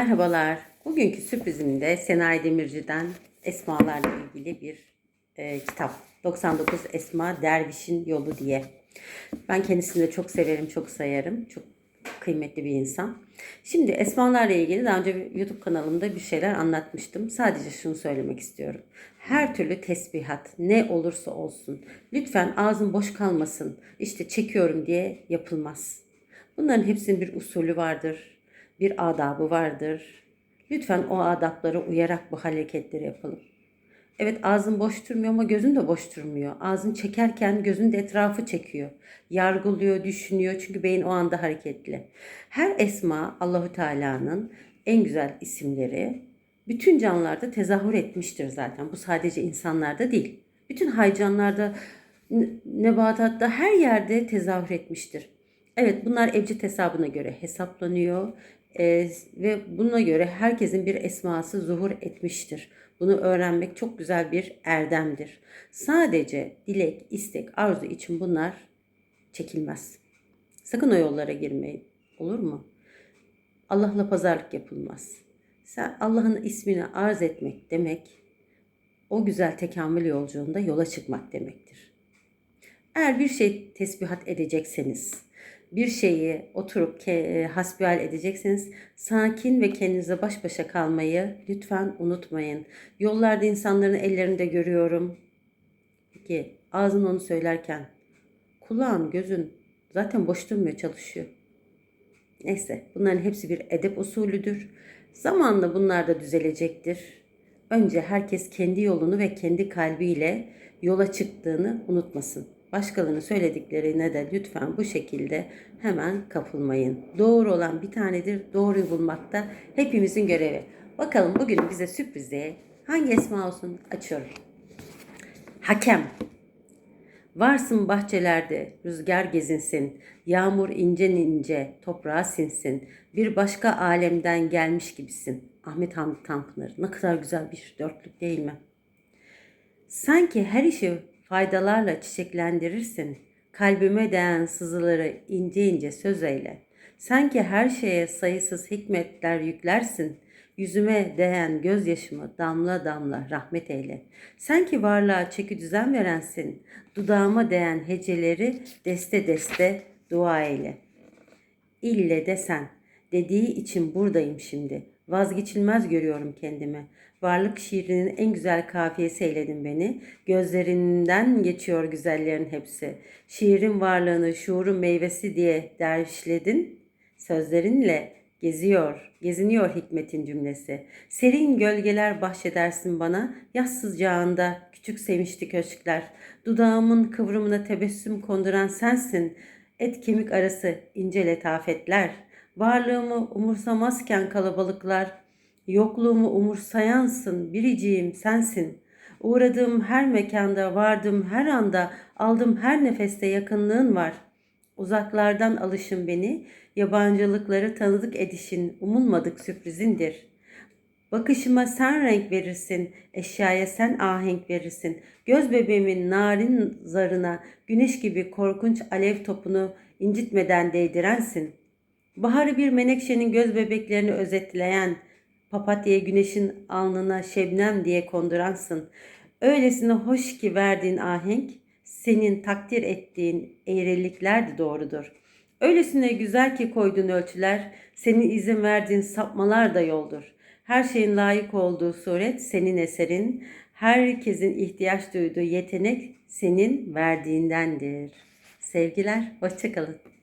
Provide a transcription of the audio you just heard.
Merhabalar. Bugünkü sürprizimde Senay Demirci'den Esmalarla ilgili bir e, kitap. 99 Esma Derviş'in Yolu diye. Ben kendisini de çok severim, çok sayarım. Çok kıymetli bir insan. Şimdi esmalarla ilgili daha önce YouTube kanalımda bir şeyler anlatmıştım. Sadece şunu söylemek istiyorum. Her türlü tesbihat ne olursa olsun lütfen ağzın boş kalmasın. İşte çekiyorum diye yapılmaz. Bunların hepsinin bir usulü vardır bir adabı vardır. Lütfen o adaplara uyarak bu hareketleri yapalım. Evet ağzın boş durmuyor ama gözün de boş durmuyor. Ağzın çekerken gözün de etrafı çekiyor. Yargılıyor, düşünüyor çünkü beyin o anda hareketli. Her esma Allahu Teala'nın en güzel isimleri bütün canlılarda tezahür etmiştir zaten. Bu sadece insanlarda değil. Bütün haycanlarda, nebatatta her yerde tezahür etmiştir. Evet bunlar evcil hesabına göre hesaplanıyor Ee, ve buna göre herkesin bir esması zuhur etmiştir. Bunu öğrenmek çok güzel bir erdemdir. Sadece dilek, istek, arzu için bunlar çekilmez. Sakın o yollara girmeyin. Olur mu? Allah'la pazarlık yapılmaz. Sen Allah'ın ismini arz etmek demek o güzel tekamül yolculuğunda yola çıkmak demektir. Eğer bir şey tesbihat edecekseniz, bir şeyi oturup e, hasbihal edecekseniz sakin ve kendinize baş başa kalmayı lütfen unutmayın. Yollarda insanların ellerinde görüyorum. Peki ağzın onu söylerken kulağın, gözün zaten boş durmuyor çalışıyor. Neyse bunların hepsi bir edep usulüdür. Zamanla bunlar da düzelecektir. Önce herkes kendi yolunu ve kendi kalbiyle yola çıktığını unutmasın. Başkalarının söylediklerine de lütfen bu şekilde hemen kapılmayın. Doğru olan bir tanedir. Doğruyu bulmak da hepimizin görevi. Bakalım bugün bize sürprizi hangi esma olsun açıyorum. Hakem. Varsın bahçelerde, rüzgar gezinsin, yağmur ince ince, toprağa sinsin, bir başka alemden gelmiş gibisin. Ahmet Hamdi Tanpınar. Ne kadar güzel bir dörtlük değil mi? Sanki her işi faydalarla çiçeklendirirsin. Kalbime değen sızıları ince ince söz eyle. Sanki her şeye sayısız hikmetler yüklersin. Yüzüme değen gözyaşımı damla damla rahmet eyle. Sanki varlığa çeki düzen verensin. Dudağıma değen heceleri deste deste dua eyle. İlle desen. Dediği için buradayım şimdi. Vazgeçilmez görüyorum kendimi. Varlık şiirinin en güzel kafiyesi eyledin beni. Gözlerinden geçiyor güzellerin hepsi. Şiirin varlığını şuurun meyvesi diye dervişledin. Sözlerinle geziyor, geziniyor hikmetin cümlesi. Serin gölgeler bahşedersin bana, yaz sıcağında küçük sevinçli köşkler. Dudağımın kıvrımına tebessüm konduran sensin. Et kemik arası ince letafetler. Varlığımı umursamazken kalabalıklar, yokluğumu umursayansın, biriciğim sensin. Uğradığım her mekanda, vardığım her anda, aldığım her nefeste yakınlığın var. Uzaklardan alışın beni, yabancılıkları tanıdık edişin umulmadık sürprizindir. Bakışıma sen renk verirsin, eşyaya sen ahenk verirsin. Göz bebeğimin narin zarına güneş gibi korkunç alev topunu incitmeden değdirensin. Baharı bir menekşenin göz bebeklerini özetleyen, papatyaya güneşin alnına şebnem diye konduransın. Öylesine hoş ki verdiğin ahenk, senin takdir ettiğin eğrilikler de doğrudur. Öylesine güzel ki koyduğun ölçüler, senin izin verdiğin sapmalar da yoldur. Her şeyin layık olduğu suret senin eserin, herkesin ihtiyaç duyduğu yetenek senin verdiğindendir. Sevgiler, hoşçakalın.